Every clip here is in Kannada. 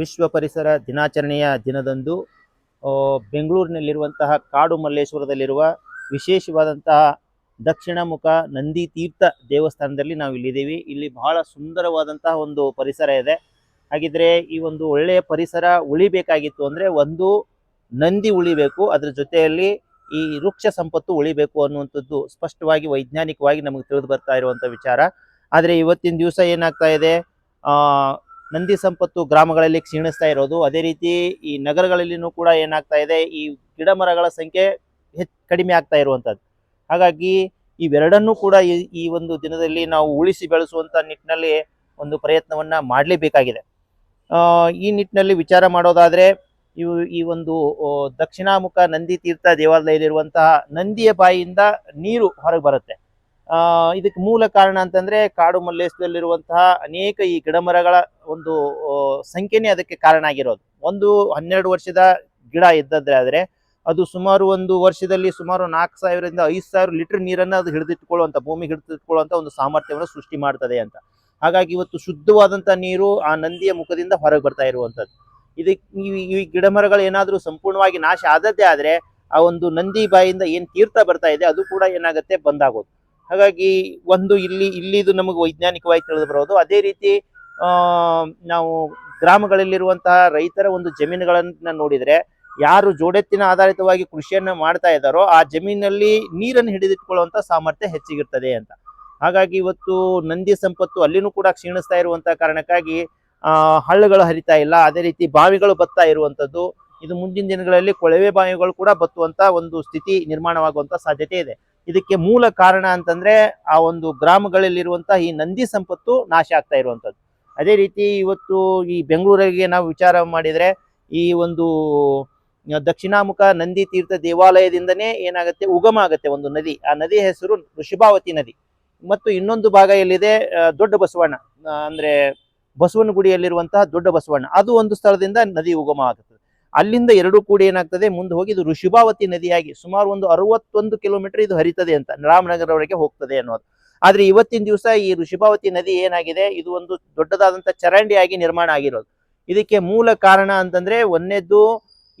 ವಿಶ್ವ ಪರಿಸರ ದಿನಾಚರಣೆಯ ದಿನದಂದು ಬೆಂಗಳೂರಿನಲ್ಲಿರುವಂತಹ ಕಾಡು ಮಲ್ಲೇಶ್ವರದಲ್ಲಿರುವ ವಿಶೇಷವಾದಂತಹ ದಕ್ಷಿಣ ಮುಖ ನಂದಿ ತೀರ್ಥ ದೇವಸ್ಥಾನದಲ್ಲಿ ನಾವು ಇಲ್ಲಿದ್ದೀವಿ. ಇಲ್ಲಿ ಬಹಳ ಸುಂದರವಾದಂತಹ ಒಂದು ಪರಿಸರ ಇದೆ. ಹಾಗಿದ್ರೆ ಈ ಒಂದು ಒಳ್ಳೆಯ ಪರಿಸರ ಉಳಿಬೇಕಾಗಿತ್ತು ಅಂದರೆ ಒಂದು ನಂದಿ ಉಳಿಬೇಕು. ಅದರ ಜೊತೆಯಲ್ಲಿ ಈ ವೃಕ್ಷ ಸಂಪತ್ತು ಉಳಿಬೇಕು ಅನ್ನುವಂಥದ್ದು ಸ್ಪಷ್ಟವಾಗಿ, ವೈಜ್ಞಾನಿಕವಾಗಿ ನಮಗೆ ತಿಳಿದು ಬರ್ತಾ ಇರುವಂಥ ವಿಚಾರ. ಆದರೆ ಇವತ್ತಿನ ದಿವಸ ಏನಾಗ್ತಾ ಇದೆ? ನಂದಿ ಸಂಪತ್ತು ಗ್ರಾಮಗಳಲ್ಲಿ ಕ್ಷೀಣಿಸ್ತಾ ಇರೋದು. ಅದೇ ರೀತಿ ಈ ನಗರಗಳಲ್ಲಿನೂ ಕೂಡ ಏನಾಗ್ತಾ ಇದೆ, ಈ ಗಿಡ ಮರಗಳ ಸಂಖ್ಯೆ ಹೆಚ್ಚು ಕಡಿಮೆ ಆಗ್ತಾ ಇರುವಂಥದ್ದು. ಹಾಗಾಗಿ ಇವೆರಡನ್ನೂ ಕೂಡ ಈ ಒಂದು ದಿನದಲ್ಲಿ ನಾವು ಉಳಿಸಿ ಬೆಳೆಸುವಂಥ ನಿಟ್ಟಿನಲ್ಲಿ ಒಂದು ಪ್ರಯತ್ನವನ್ನು ಮಾಡಲೇಬೇಕಾಗಿದೆ. ಈ ನಿಟ್ಟಿನಲ್ಲಿ ವಿಚಾರ ಮಾಡೋದಾದರೆ, ಇವು, ಈ ಒಂದು ದಕ್ಷಿಣಾಮುಖ ನಂದಿ ತೀರ್ಥ ದೇವಾಲಯದಲ್ಲಿರುವಂತಹ ನಂದಿಯ ಬಾಯಿಯಿಂದ ನೀರು ಹೊರಗೆ ಬರುತ್ತೆ. ಇದಕ್ಕೆ ಮೂಲ ಕಾರಣ ಅಂತಂದ್ರೆ ಕಾಡು ಮಲ್ಲೇಶದಲ್ಲಿರುವಂತಹ ಅನೇಕ ಈ ಗಿಡಮರಗಳ ಒಂದು ಆ, ಸಂಖ್ಯೆನೇ ಅದಕ್ಕೆ ಕಾರಣ ಆಗಿರೋದು. ಒಂದು ಹನ್ನೆರಡು ವರ್ಷದ ಗಿಡ ಇದ್ದದ್ರೆ ಆದ್ರೆ ಅದು ಸುಮಾರು ಒಂದು ವರ್ಷದಲ್ಲಿ ಸುಮಾರು ನಾಲ್ಕು ಸಾವಿರದಿಂದ ಐದು ಸಾವಿರ ಲೀಟರ್ ನೀರನ್ನ ಅದು ಹಿಡಿದಿಟ್ಕೊಳ್ಳುವಂತ ಭೂಮಿಗೆ ಹಿಡಿದಿಟ್ಕೊಳ್ಳುವಂತ ಒಂದು ಸಾಮರ್ಥ್ಯವನ್ನು ಸೃಷ್ಟಿ ಮಾಡ್ತದೆ ಅಂತ. ಹಾಗಾಗಿ ಇವತ್ತು ಶುದ್ಧವಾದಂತ ನೀರು ಆ ನಂದಿಯ ಮುಖದಿಂದ ಹೊರಗೆ ಬರ್ತಾ ಇರುವಂತದ್ದು ಇದಕ್ಕೆ ಈ- ಈ ಗಿಡ ಮರಗಳು ಏನಾದ್ರೂ ಸಂಪೂರ್ಣವಾಗಿ ನಾಶ ಆದದ್ದೇ ಆದ್ರೆ ಆ ಒಂದು ನಂದಿ ಬಾಯಿಂದ ಏನ್ ತೀರ್ಥ ಬರ್ತಾ ಇದೆ ಅದು ಕೂಡ ಏನಾಗುತ್ತೆ ಬಂದಾಗೋದು ಹಾಗಾಗಿ ಒಂದು ಇಲ್ಲಿ, ಇಲ್ಲಿದು ನಮಗೆ ವೈಜ್ಞಾನಿಕವಾಗಿ ತಿಳಿದು ಬರೋದು. ಅದೇ ರೀತಿ ನಾವು ಗ್ರಾಮಗಳಲ್ಲಿರುವಂತಹ ರೈತರ ಒಂದು ಜಮೀನುಗಳನ್ನು ನೋಡಿದ್ರೆ, ಯಾರು ಜೋಡೆತ್ತಿನ ಆಧಾರಿತವಾಗಿ ಕೃಷಿಯನ್ನು ಮಾಡ್ತಾ ಇದ್ದಾರೋ, ಆ ಜಮೀನಲ್ಲಿ ನೀರನ್ನು ಹಿಡಿದಿಟ್ಕೊಳ್ಳುವಂತ ಸಾಮರ್ಥ್ಯ ಹೆಚ್ಚಿಗಿರ್ತದೆ ಅಂತ. ಹಾಗಾಗಿ ಇವತ್ತು ನಂದಿ ಸಂಪತ್ತು ಅಲ್ಲಿನೂ ಕೂಡ ಕ್ಷೀಣಿಸ್ತಾ ಇರುವಂಥ ಕಾರಣಕ್ಕಾಗಿ ಹಳ್ಳಗಳು ಹರಿತಾ ಇಲ್ಲ. ಅದೇ ರೀತಿ ಬಾವಿಗಳು ಬತ್ತಾ ಇರುವಂತದ್ದು. ಇದು ಮುಂದಿನ ದಿನಗಳಲ್ಲಿ ಕೊಳವೆ ಬಾವಿಗಳು ಕೂಡ ಬತ್ತುವಂತ ಒಂದು ಸ್ಥಿತಿ ನಿರ್ಮಾಣವಾಗುವಂತ ಸಾಧ್ಯತೆ ಇದೆ. ಇದಕ್ಕೆ ಮೂಲ ಕಾರಣ ಅಂತಂದ್ರೆ ಆ ಒಂದು ಗ್ರಾಮಗಳಲ್ಲಿರುವಂತಹ ಈ ನಂದಿ ಸಂಪತ್ತು ನಾಶ ಆಗ್ತಾ ಇರುವಂತದ್ದು ಅದೇ ರೀತಿ ಇವತ್ತು ಈ ಬೆಂಗಳೂರಿಗೆ ನಾವು ವಿಚಾರ ಮಾಡಿದ್ರೆ ಈ ಒಂದು ದಕ್ಷಿಣಾಮುಖ ನಂದಿ ತೀರ್ಥ ದೇವಾಲಯದಿಂದನೇ ಏನಾಗುತ್ತೆ, ಉಗಮ ಆಗುತ್ತೆ ಒಂದು ನದಿ. ಆ ನದಿ ಹೆಸರು ಋಷಭಾವತಿ ನದಿ. ಮತ್ತು ಇನ್ನೊಂದು ಭಾಗ ಎಲ್ಲಿದೆ ದೊಡ್ಡ ಬಸವಣ್ಣ ಅಂದ್ರೆ ಬಸವನಗುಡಿಯಲ್ಲಿರುವಂತಹ ದೊಡ್ಡ ಬಸವಣ್ಣ. ಅದು ಒಂದು ಸ್ಥಳದಿಂದ ನದಿ ಉಗಮ ಆಗುತ್ತದೆ. ಅಲ್ಲಿಂದ ಎರಡು ಕೂಡಿ ಏನಾಗ್ತದೆ? ಮುಂದೆ ಹೋಗಿ ಇದು ಋಷಿಭಾವತಿ ನದಿಯಾಗಿ ಸುಮಾರು ಒಂದು ಅರವತ್ತೊಂದು ಕಿಲೋಮೀಟರ್ ಇದು ಹರಿತದೆ ಅಂತ ರಾಮನಗರವರೆಗೆ ಹೋಗ್ತದೆ ಅನ್ನೋದು. ಆದ್ರೆ ಇವತ್ತಿನ ದಿವಸ ಈ ಋಷಿಭಾವತಿ ನದಿ ಏನಾಗಿದೆ? ಇದು ಒಂದು ದೊಡ್ಡದಾದಂತ ಚರಂಡಿಯಾಗಿ ನಿರ್ಮಾಣ ಆಗಿರೋದು. ಇದಕ್ಕೆ ಮೂಲ ಕಾರಣ ಅಂತಂದ್ರೆ ಒಂದೇದ್ದು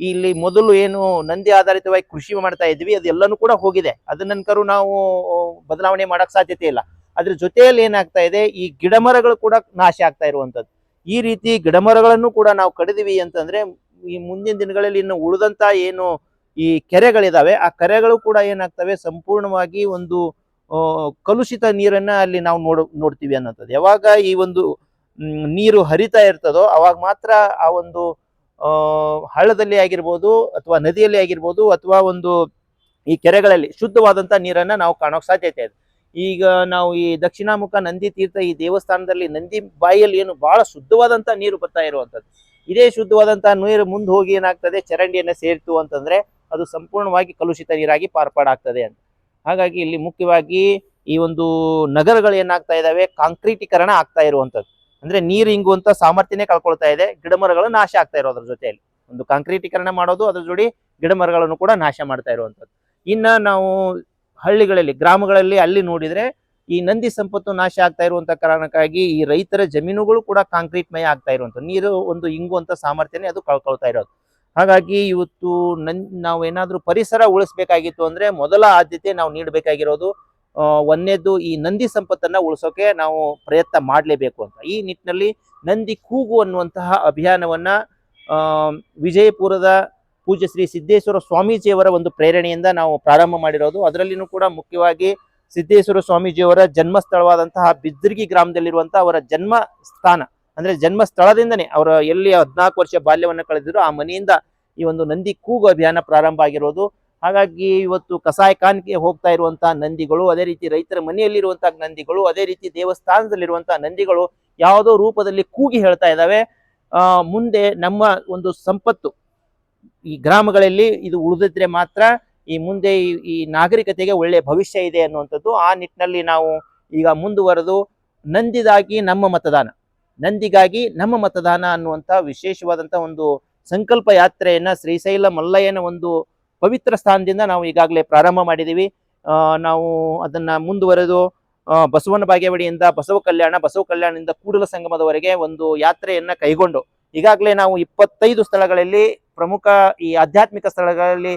ಇಲ್ಲಿ ಮೊದಲು ಏನು ನಂದಿ ಆಧಾರಿತವಾಗಿ ಕೃಷಿ ಮಾಡ್ತಾ ಇದ್ವಿ ಅದೆಲ್ಲನೂ ಕೂಡ ಹೋಗಿದೆ. ಅದನ್ನಂಕರು ನಾವು ಬದಲಾವಣೆ ಮಾಡಕ್ ಸಾಧ್ಯತೆ ಇಲ್ಲ. ಅದ್ರ ಜೊತೆಯಲ್ಲಿ ಏನಾಗ್ತಾ ಇದೆ? ಈ ಗಿಡಮರಗಳು ಕೂಡ ನಾಶ ಆಗ್ತಾ ಇರುವಂತದ್ದು. ಈ ರೀತಿ ಗಿಡಮರಗಳನ್ನು ಕೂಡ ನಾವು ಕಡಿದಿವಿ ಅಂತಂದ್ರೆ ಈ ಮುಂದಿನ ದಿನಗಳಲ್ಲಿ ಇನ್ನು ಉಳಿದಂತ ಏನು ಈ ಕೆರೆಗಳಿದಾವೆ, ಆ ಕೆರೆಗಳು ಕೂಡ ಏನಾಗ್ತವೆ? ಸಂಪೂರ್ಣವಾಗಿ ಒಂದು ಕಲುಷಿತ ನೀರನ್ನ ಅಲ್ಲಿ ನಾವು ನೋಡ್, ನೋಡ್ತೀವಿ ಅನ್ನೋಂಥದ್ದು ಯಾವಾಗ ಈ ಒಂದು ನೀರು ಹರಿತಾ ಇರ್ತದೋ, ಅವಾಗ ಮಾತ್ರ ಆ ಒಂದು ಹಳ್ಳದಲ್ಲಿ ಆಗಿರ್ಬೋದು ಅಥವಾ ನದಿಯಲ್ಲಿ ಆಗಿರ್ಬೋದು ಅಥವಾ ಒಂದು ಈ ಕೆರೆಗಳಲ್ಲಿ ಶುದ್ಧವಾದಂತ ನೀರನ್ನ ನಾವು ಕಾಣೋಕ್ ಸಾಧ್ಯತೆ ಇದೆ ಈಗ ನಾವು ಈ ದಕ್ಷಿಣಾಮುಖ ನಂದಿ ತೀರ್ಥ ಈ ದೇವಸ್ಥಾನದಲ್ಲಿ ನಂದಿ ಬಾಯಿಯಲ್ಲಿ ಏನು ಬಹಳ ಶುದ್ಧವಾದಂತ ನೀರು ಬರ್ತಾ ಇರುವಂತದ್ದು ಇದೇ ಶುದ್ಧವಾದಂತಹ ನೀರು ಮುಂದೆ ಹೋಗಿ ಏನಾಗ್ತದೆ? ಚರಂಡಿಯನ್ನು ಸೇರಿತು ಅಂತಂದ್ರೆ ಅದು ಸಂಪೂರ್ಣವಾಗಿ ಕಲುಷಿತ ನೀರಾಗಿ ಪಾರ್ಪಾಡಾಗ್ತದೆ ಅಂತ. ಹಾಗಾಗಿ ಇಲ್ಲಿ ಮುಖ್ಯವಾಗಿ ಈ ಒಂದು ನಗರಗಳು ಏನಾಗ್ತಾ ಇದಾವೆ? ಕಾಂಕ್ರೀಟೀಕರಣ ಆಗ್ತಾ ಇರುವಂತದ್ದು. ಅಂದ್ರೆ ನೀರು ಇಂಗುವಂತ ಸಾಮರ್ಥ್ಯನೇ ಕಳ್ಕೊಳ್ತಾ ಇದೆ. ಗಿಡ ಮರಗಳು ನಾಶ ಆಗ್ತಾ ಇರೋದ್ರ ಜೊತೆಯಲ್ಲಿ. ಒಂದು ಕಾಂಕ್ರೀಟೀಕರಣ ಮಾಡೋದು, ಅದ್ರ ಜೋಡಿ ಗಿಡ ಮರಗಳನ್ನು ಕೂಡ ನಾಶ ಮಾಡ್ತಾ ಇರುವಂತದ್ದು. ಇನ್ನ ನಾವು ಹಳ್ಳಿಗಳಲ್ಲಿ, ಗ್ರಾಮಗಳಲ್ಲಿ ಅಲ್ಲಿ ನೋಡಿದ್ರೆ ಈ ನಂದಿ ಸಂಪತ್ತು ನಾಶ ಆಗ್ತಾ ಇರುವಂತ ಕಾರಣಕ್ಕಾಗಿ ಈ ರೈತರ ಜಮೀನುಗಳು ಕೂಡ ಕಾಂಕ್ರೀಟ್ ಮಯ ಆಗ್ತಾ ಇರುವಂತ ನೀರು ಒಂದು ಇಂಗುವಂತ ಸಾಮರ್ಥ್ಯನೇ ಅದು ಕಳ್ಕೊಳ್ತಾ ಇರೋದು. ಹಾಗಾಗಿ ಇವತ್ತು ನನ್ ನಾವು ಏನಾದ್ರೂ ಪರಿಸರ ಉಳಿಸ್ಬೇಕಾಗಿತ್ತು ಅಂದ್ರೆ ಮೊದಲ ಆದ್ಯತೆ ನಾವು ನೀಡಬೇಕಾಗಿರೋದು ಒಂದನೇದು ಈ ನಂದಿ ಸಂಪತ್ತನ್ನ ಉಳಿಸೋಕೆ ನಾವು ಪ್ರಯತ್ನ ಮಾಡಲೇಬೇಕು ಅಂತ. ಈ ನಿಟ್ಟಿನಲ್ಲಿ ನಂದಿ ಕೂಗು ಅನ್ನುವಂತಹ ಅಭಿಯಾನವನ್ನ ವಿಜಯಪುರದ ಪೂಜ್ಯ ಶ್ರೀ ಸಿದ್ದೇಶ್ವರ ಸ್ವಾಮೀಜಿಯವರ ಒಂದು ಪ್ರೇರಣೆಯಿಂದ ನಾವು ಪ್ರಾರಂಭ ಮಾಡಿರೋದು. ಅದರಲ್ಲಿನೂ ಕೂಡ ಮುಖ್ಯವಾಗಿ ಸಿದ್ದೇಶ್ವರ ಸ್ವಾಮೀಜಿಯವರ ಜನ್ಮ ಸ್ಥಳವಾದಂತಹ ಬಿದ್ರಗಿ ಗ್ರಾಮದಲ್ಲಿರುವಂತಹ ಅವರ ಜನ್ಮ ಸ್ಥಾನ, ಅಂದ್ರೆ ಜನ್ಮ ಸ್ಥಳದಿಂದನೇ ಅವರ ಎಲ್ಲಿ ಹದಿನಾಲ್ಕು ವರ್ಷ ಬಾಲ್ಯವನ್ನು ಕಳೆದಿದ್ರು ಆ ಮನೆಯಿಂದ ಈ ಒಂದು ನಂದಿ ಕೂಗು ಅಭಿಯಾನ ಪ್ರಾರಂಭ ಆಗಿರೋದು. ಹಾಗಾಗಿ ಇವತ್ತು ಕಸಾಯ ಖಾನ್ಗೆ ಹೋಗ್ತಾ ಇರುವಂತಹ ನಂದಿಗಳು, ಅದೇ ರೀತಿ ರೈತರ ಮನೆಯಲ್ಲಿರುವಂತಹ ನಂದಿಗಳು, ಅದೇ ರೀತಿ ದೇವಸ್ಥಾನದಲ್ಲಿರುವಂತಹ ನಂದಿಗಳು ಯಾವುದೋ ರೂಪದಲ್ಲಿ ಕೂಗಿ ಹೇಳ್ತಾ ಇದ್ದಾವೆ. ಮುಂದೆ ನಮ್ಮ ಒಂದು ಸಂಪತ್ತು ಈ ಗ್ರಾಮಗಳಲ್ಲಿ ಇದು ಉಳಿದಿದ್ರೆ ಮಾತ್ರ ಈ ಮುಂದೆ ಈ ನಾಗರಿಕತೆಗೆ ಒಳ್ಳೆ ಭವಿಷ್ಯ ಇದೆ ಅನ್ನುವಂಥದ್ದು ಆ ನಿಟ್ಟಿನಲ್ಲಿ ನಾವು ಈಗ ಮುಂದುವರೆದು ನಂದಿದಾಗಿ ನಮ್ಮ ಮತದಾನ, ನಂದಿಗಾಗಿ ನಮ್ಮ ಮತದಾನ ಅನ್ನುವಂಥ ವಿಶೇಷವಾದಂಥ ಒಂದು ಸಂಕಲ್ಪ ಯಾತ್ರೆಯನ್ನು ಶ್ರೀಶೈಲ ಮಲ್ಲಯ್ಯನ ಒಂದು ಪವಿತ್ರ ಸ್ಥಾನದಿಂದ ನಾವು ಈಗಾಗಲೇ ಪ್ರಾರಂಭ ಮಾಡಿದ್ದೀವಿ. ನಾವು ಅದನ್ನ ಮುಂದುವರೆದು ಬಸವನ ಬಾಗೇವಾಡಿಯಿಂದ ಬಸವ ಕಲ್ಯಾಣ, ಬಸವ ಕಲ್ಯಾಣದಿಂದ ಕೂಡಲ ಸಂಗಮದವರೆಗೆ ಒಂದು ಯಾತ್ರೆಯನ್ನು ಕೈಗೊಂಡು, ಈಗಾಗಲೇ ನಾವು ಇಪ್ಪತ್ತೈದು ಸ್ಥಳಗಳಲ್ಲಿ ಪ್ರಮುಖ ಈ ಆಧ್ಯಾತ್ಮಿಕ ಸ್ಥಳಗಳಲ್ಲಿ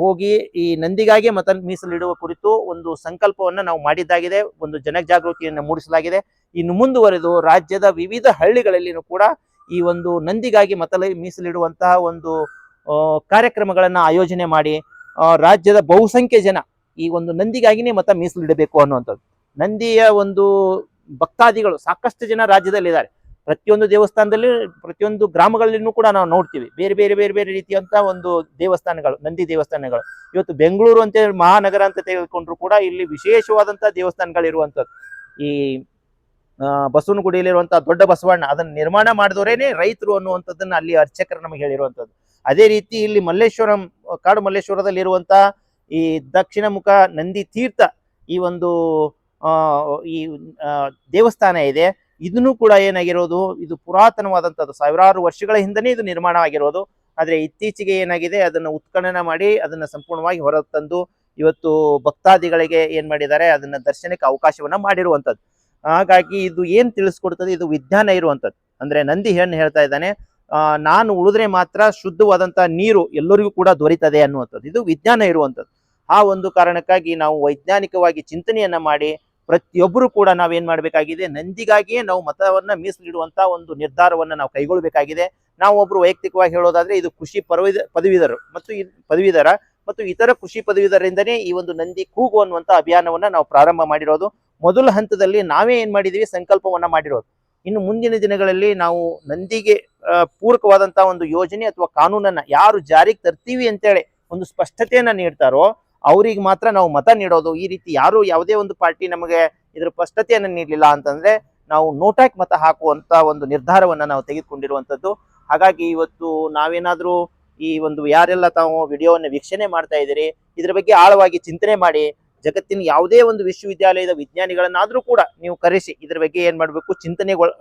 ಹೋಗಿ ಈ ನಂದಿಗಾಗಿ ಮತ ಮೀಸಲಿಡುವ ಕುರಿತು ಒಂದು ಸಂಕಲ್ಪವನ್ನ ನಾವು ಮಾಡಿದ್ದಾಗಿದೆ, ಒಂದು ಜನ ಜಾಗೃತಿಯನ್ನು ಮೂಡಿಸಲಾಗಿದೆ. ಇನ್ನು ಮುಂದುವರೆದು ರಾಜ್ಯದ ವಿವಿಧ ಹಳ್ಳಿಗಳಲ್ಲಿಯೂ ಕೂಡ ಈ ಒಂದು ನಂದಿಗಾಗಿ ಮತ ಮೀಸಲಿಡುವಂತಹ ಒಂದು ಕಾರ್ಯಕ್ರಮಗಳನ್ನು ಕಾರ್ಯಕ್ರಮಗಳನ್ನ ಆಯೋಜನೆ ಮಾಡಿ ರಾಜ್ಯದ ಬಹುಸಂಖ್ಯೆ ಜನ ಈ ಒಂದು ನಂದಿಗಾಗಿನೇ ಮತ ಮೀಸಲಿಡಬೇಕು ಅನ್ನುವಂಥದ್ದು. ನಂದಿಯ ಒಂದು ಭಕ್ತಾದಿಗಳು ಸಾಕಷ್ಟು ಜನ ರಾಜ್ಯದಲ್ಲಿದ್ದಾರೆ. ಪ್ರತಿಯೊಂದು ದೇವಸ್ಥಾನದಲ್ಲಿ ಪ್ರತಿಯೊಂದು ಗ್ರಾಮಗಳಲ್ಲಿನೂ ಕೂಡ ನಾವು ನೋಡ್ತೀವಿ. ಬೇರೆ ಬೇರೆ ಬೇರೆ ಬೇರೆ ರೀತಿಯಂತ ಒಂದು ದೇವಸ್ಥಾನಗಳು, ನಂದಿ ದೇವಸ್ಥಾನಗಳು. ಇವತ್ತು ಬೆಂಗಳೂರು ಅಂತ ಮಹಾನಗರ ಅಂತ ತೆಗೆದುಕೊಂಡ್ರು ಕೂಡ ಇಲ್ಲಿ ವಿಶೇಷವಾದಂತಹ ದೇವಸ್ಥಾನಗಳಿರುವಂಥದ್ದು ಈ ಬಸವನಗುಡಿಯಲ್ಲಿರುವಂಥ ದೊಡ್ಡ ಬಸವಣ್ಣ, ಅದನ್ನ ನಿರ್ಮಾಣ ಮಾಡಿದವರೇನೆ ರೈತರು ಅನ್ನುವಂಥದ್ದನ್ನ ಅಲ್ಲಿ ಅರ್ಚಕರು ನಮಗೆ ಹೇಳಿರುವಂಥದ್ದು ಅದೇ ರೀತಿ ಇಲ್ಲಿ ಮಲ್ಲೇಶ್ವರಂ, ಕಾಡು ಮಲ್ಲೇಶ್ವರದಲ್ಲಿರುವಂಥ ಈ ದಕ್ಷಿಣ ಮುಖ ನಂದಿ ತೀರ್ಥ ಈ ಒಂದು ಈ ದೇವಸ್ಥಾನ ಇದೆ. ಇದನ್ನು ಕೂಡ ಏನಾಗಿರೋದು, ಇದು ಪುರಾತನವಾದಂಥದ್ದು. ಸಾವಿರಾರು ವರ್ಷಗಳ ಹಿಂದನೇ ಇದು ನಿರ್ಮಾಣ ಆಗಿರೋದು ಆದ್ರೆ ಇತ್ತೀಚೆಗೆ ಏನಾಗಿದೆ, ಅದನ್ನು ಉತ್ಖನನ ಮಾಡಿ, ಅದನ್ನ ಸಂಪೂರ್ಣವಾಗಿ ಹೊರ ತಂದು ಇವತ್ತು ಭಕ್ತಾದಿಗಳಿಗೆ ಏನ್ ಮಾಡಿದ್ದಾರೆ, ಅದನ್ನ ದರ್ಶನಕ್ಕೆ ಅವಕಾಶವನ್ನ ಮಾಡಿರುವಂತದ್ದು ಹಾಗಾಗಿ ಇದು ಏನ್ ತಿಳಿಸ್ಕೊಡ್ತದೆ, ಇದು ವಿಜ್ಞಾನ ಇರುವಂಥದ್ದು. ಅಂದ್ರೆ ನಂದಿ ಹೆಣ್ಣು ಹೇಳ್ತಾ ಇದ್ದಾನೆ ನಾನು ಉಳಿದ್ರೆ ಮಾತ್ರ ಶುದ್ಧವಾದಂತ ನೀರು ಎಲ್ಲರಿಗೂ ಕೂಡ ದೊರೀತದೆ ಅನ್ನುವಂಥದ್ದು. ಇದು ವಿಜ್ಞಾನ ಇರುವಂಥದ್ದು. ಆ ಒಂದು ಕಾರಣಕ್ಕಾಗಿ ನಾವು ವೈಜ್ಞಾನಿಕವಾಗಿ ಚಿಂತನೆಯನ್ನ ಮಾಡಿ ಪ್ರತಿಯೊಬ್ಬರು ಕೂಡ ನಾವೇನ್ ಮಾಡಬೇಕಾಗಿದೆ, ನಂದಿಗಾಗಿಯೇ ನಾವು ಮತವನ್ನ ಮೀಸಲಿಡುವಂತ ಒಂದು ನಿರ್ಧಾರವನ್ನ ನಾವು ಕೈಗೊಳ್ಳಬೇಕಾಗಿದೆ ನಾವು ಒಬ್ರು ವೈಯಕ್ತಿಕವಾಗಿ ಹೇಳೋದಾದ್ರೆ ಇದು ಕೃಷಿ ಪದವಿದ ಪದವೀಧರರು ಮತ್ತು ಪದವೀಧರ ಮತ್ತು ಇತರ ಕೃಷಿ ಪದವೀಧರರಿಂದನೇ ಈ ಒಂದು ನಂದಿ ಕೂಗು ಅನ್ನುವಂತ ಅಭಿಯಾನವನ್ನ ನಾವು ಪ್ರಾರಂಭ ಮಾಡಿರೋದು. ಮೊದಲ ಹಂತದಲ್ಲಿ ನಾವೇ ಏನ್ ಮಾಡಿದೀವಿ, ಸಂಕಲ್ಪವನ್ನ ಮಾಡಿರೋದು. ಇನ್ನು ಮುಂದಿನ ದಿನಗಳಲ್ಲಿ ನಾವು ನಂದಿಗೆ ಪೂರಕವಾದಂತಹ ಒಂದು ಯೋಜನೆ ಅಥವಾ ಕಾನೂನನ್ನ ಯಾರು ಜಾರಿಗೆ ತರ್ತೀವಿ ಅಂತೇಳಿ ಒಂದು ಸ್ಪಷ್ಟತೆಯನ್ನ ನೀಡ್ತಾರೋ ಅವ್ರಿಗೆ ಮಾತ್ರ ನಾವು ಮತ ನೀಡೋದು. ಈ ರೀತಿ ಯಾರು ಯಾವುದೇ ಒಂದು ಪಾರ್ಟಿ ನಮಗೆ ಇದ್ರ ಸ್ಪಷ್ಟತೆಯನ್ನು ನೀಡಲಿಲ್ಲ ಅಂತಂದ್ರೆ ನಾವು ನೋಟಾಕ್ ಮತ ಹಾಕುವಂತ ಒಂದು ನಿರ್ಧಾರವನ್ನ ನಾವು ತೆಗೆದುಕೊಂಡಿರುವಂತದ್ದು ಹಾಗಾಗಿ ಇವತ್ತು ನಾವೇನಾದ್ರೂ ಈ ಒಂದು ಯಾರೆಲ್ಲ ತಾವು ವಿಡಿಯೋವನ್ನು ವೀಕ್ಷಣೆ ಮಾಡ್ತಾ ಇದ್ದೀರಿ, ಇದ್ರ ಬಗ್ಗೆ ಆಳವಾಗಿ ಚಿಂತನೆ ಮಾಡಿ, ಜಗತ್ತಿನ ಯಾವುದೇ ಒಂದು ವಿಶ್ವವಿದ್ಯಾಲಯದ ವಿಜ್ಞಾನಿಗಳನ್ನಾದ್ರೂ ಕೂಡ ನೀವು ಕರೆಸಿ ಇದ್ರ ಬಗ್ಗೆ ಏನ್ ಮಾಡ್ಬೇಕು, ಚಿಂತನೆಗಳು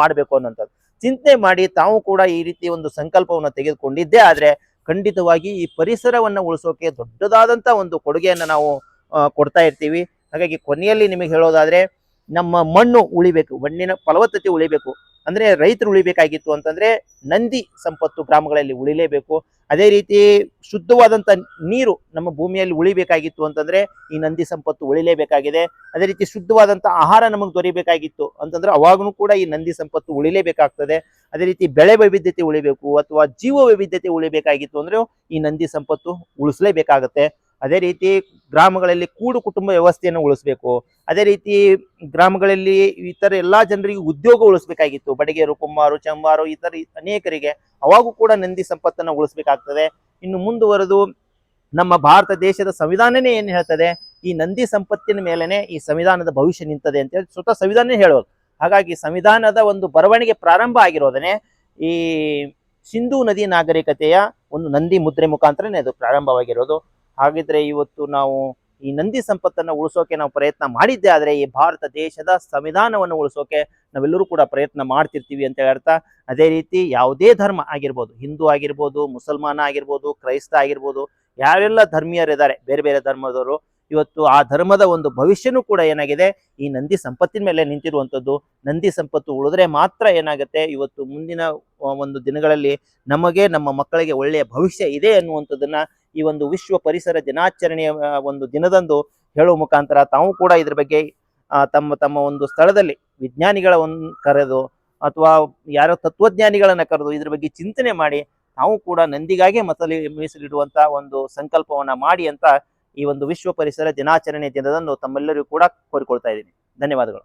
ಮಾಡಬೇಕು ಅನ್ನೋಂಥದ್ದು ಚಿಂತನೆ ಮಾಡಿ ತಾವು ಕೂಡ ಈ ರೀತಿ ಒಂದು ಸಂಕಲ್ಪವನ್ನು ತೆಗೆದುಕೊಂಡಿದ್ದೇ ಆದ್ರೆ ಖಂಡಿತವಾಗಿ ಈ ಪರಿಸರವನ್ನ ಉಳಿಸೋಕೆ ದೊಡ್ಡದಾದಂತ ಒಂದು ಕೊಡುಗೆಯನ್ನ ನಾವು ಕೊಡ್ತಾ ಇರ್ತೀವಿ. ಹಾಗಾಗಿ ಕೊನೆಯಲ್ಲಿ ನಿಮಗೆ ಹೇಳೋದಾದ್ರೆ, ನಮ್ಮ ಮಣ್ಣು ಉಳಿಬೇಕು, ಮಣ್ಣಿನ ಫಲವತ್ತತೆ ಉಳಿಬೇಕು. ಅಂದ್ರೆ ರೈತರು ಉಳಿಬೇಕಾಗಿತ್ತು ಅಂತಂದ್ರೆ ನಂದಿ ಸಂಪತ್ತು ಗ್ರಾಮಗಳಲ್ಲಿ ಉಳಿಲೇಬೇಕು. ಅದೇ ರೀತಿ ಶುದ್ಧವಾದಂತ ನೀರು ನಮ್ಮ ಭೂಮಿಯಲ್ಲಿ ಉಳಿಬೇಕಾಗಿತ್ತು ಅಂತಂದ್ರೆ ಈ ನಂದಿ ಸಂಪತ್ತು ಉಳಿಲೇಬೇಕಾಗಿದೆ. ಅದೇ ರೀತಿ ಶುದ್ಧವಾದಂತ ಆಹಾರ ನಮಗೆ ದೊರಿಬೇಕಾಗಿತ್ತು ಅಂತಂದ್ರೆ ಅವಾಗೂ ಕೂಡ ಈ ನಂದಿ ಸಂಪತ್ತು ಉಳಿಲೇಬೇಕಾಗ್ತದೆ. ಅದೇ ರೀತಿ ಬೆಳೆ ವೈವಿಧ್ಯತೆ ಉಳಿಬೇಕು ಅಥವಾ ಜೀವ ವೈವಿಧ್ಯತೆ ಉಳಿಬೇಕಾಗಿತ್ತು ಅಂದ್ರೆ ಈ ನಂದಿ ಸಂಪತ್ತು ಉಳಿಸಲೇಬೇಕಾಗತ್ತೆ. ಅದೇ ರೀತಿ ಗ್ರಾಮಗಳಲ್ಲಿ ಕೂಡು ಕುಟುಂಬ ವ್ಯವಸ್ಥೆಯನ್ನು ಉಳಿಸ್ಬೇಕು. ಅದೇ ರೀತಿ ಗ್ರಾಮಗಳಲ್ಲಿ ಇತರ ಎಲ್ಲಾ ಜನರಿಗೆ ಉದ್ಯೋಗ ಉಳಿಸ್ಬೇಕಾಗಿತ್ತು. ಬಡಗೇರು, ಕುಮ್ಮಾರು ಚಂಬಾರು ಇತರ ಅನೇಕರಿಗೆ ಅವಾಗೂ ಕೂಡ ನಂದಿ ಸಂಪತ್ತನ್ನು ಉಳಿಸ್ಬೇಕಾಗ್ತದೆ. ಇನ್ನು ಮುಂದುವರೆದು ನಮ್ಮ ಭಾರತ ದೇಶದ ಸಂವಿಧಾನನೇ ಏನು ಹೇಳ್ತದೆ? ಈ ನಂದಿ ಸಂಪತ್ತಿನ ಮೇಲೆನೆ ಈ ಸಂವಿಧಾನದ ಭವಿಷ್ಯ ನಿಂತದೆ ಅಂತ ಹೇಳಿ ಸ್ವತಃ ಸಂವಿಧಾನ ಹೇಳೋದು. ಹಾಗಾಗಿ ಸಂವಿಧಾನದ ಒಂದು ಬರವಣಿಗೆ ಪ್ರಾರಂಭ ಆಗಿರೋದನೆ ಈ ಸಿಂಧೂ ನದಿ ನಾಗರಿಕತೆಯ ಒಂದು ನಂದಿ ಮುದ್ರೆ ಮುಖಾಂತರನೇ ಅದು ಪ್ರಾರಂಭವಾಗಿರೋದು. ಹಾಗಿದ್ರೆ ಇವತ್ತು ನಾವು ಈ ನಂದಿ ಸಂಪತ್ತನ್ನು ಉಳಿಸೋಕೆ ನಾವು ಪ್ರಯತ್ನ ಮಾಡಿದ್ದೆ, ಆದರೆ ಈ ಭಾರತ ದೇಶದ ಸಂವಿಧಾನವನ್ನು ಉಳಿಸೋಕೆ ನಾವೆಲ್ಲರೂ ಕೂಡ ಪ್ರಯತ್ನ ಮಾಡ್ತಿರ್ತೀವಿ ಅಂತ ಹೇಳ್ತಾ, ಅದೇ ರೀತಿ ಯಾವುದೇ ಧರ್ಮ ಆಗಿರ್ಬೋದು, ಹಿಂದೂ ಆಗಿರ್ಬೋದು, ಮುಸಲ್ಮಾನ ಆಗಿರ್ಬೋದು, ಕ್ರೈಸ್ತ ಆಗಿರ್ಬೋದು, ಯಾರೆಲ್ಲ ಧರ್ಮೀಯರಿದ್ದಾರೆ, ಬೇರೆ ಬೇರೆ ಧರ್ಮದವರು, ಇವತ್ತು ಆ ಧರ್ಮದ ಒಂದು ಭವಿಷ್ಯನೂ ಕೂಡ ಏನಾಗಿದೆ, ಈ ನಂದಿ ಸಂಪತ್ತಿನ ಮೇಲೆ ನಿಂತಿರುವಂಥದ್ದು, ನಂದಿ ಸಂಪತ್ತು ಉಳಿದ್ರೆ ಮಾತ್ರ ಏನಾಗುತ್ತೆ, ಇವತ್ತು ಮುಂದಿನ ಒಂದು ದಿನಗಳಲ್ಲಿ ನಮಗೆ ನಮ್ಮ ಮಕ್ಕಳಿಗೆ ಒಳ್ಳೆಯ ಭವಿಷ್ಯ ಇದೆ ಅನ್ನುವಂಥದ್ದನ್ನ ಈ ಒಂದು ವಿಶ್ವ ಪರಿಸರ ದಿನಾಚರಣೆಯ ಒಂದು ದಿನದಂದು ಹೇಳುವ ಮುಖಾಂತರ ತಾವು ಕೂಡ ಇದ್ರ ಬಗ್ಗೆ ತಮ್ಮ ತಮ್ಮ ಒಂದು ಸ್ಥಳದಲ್ಲಿ ವಿಜ್ಞಾನಿಗಳ ಒಂದು ಕರೆದು ಅಥವಾ ಯಾರೋ ತತ್ವಜ್ಞಾನಿಗಳನ್ನ ಕರೆದು ಇದ್ರ ಬಗ್ಗೆ ಚಿಂತನೆ ಮಾಡಿ ತಾವು ಕೂಡ ನಂದಿಗಾಗಿ ಮತಲಿ ಮೀಸಲಿಡುವಂತ ಒಂದು ಸಂಕಲ್ಪವನ್ನ ಮಾಡಿ ಅಂತ ಈ ಒಂದು ವಿಶ್ವ ಪರಿಸರ ದಿನಾಚರಣೆ ದಿನದಂದು ತಮ್ಮೆಲ್ಲರಿಗೂ ಕೂಡ ಕೋರಿಕೊಳ್ತಾ ಇದ್ದೀನಿ. ಧನ್ಯವಾದಗಳು.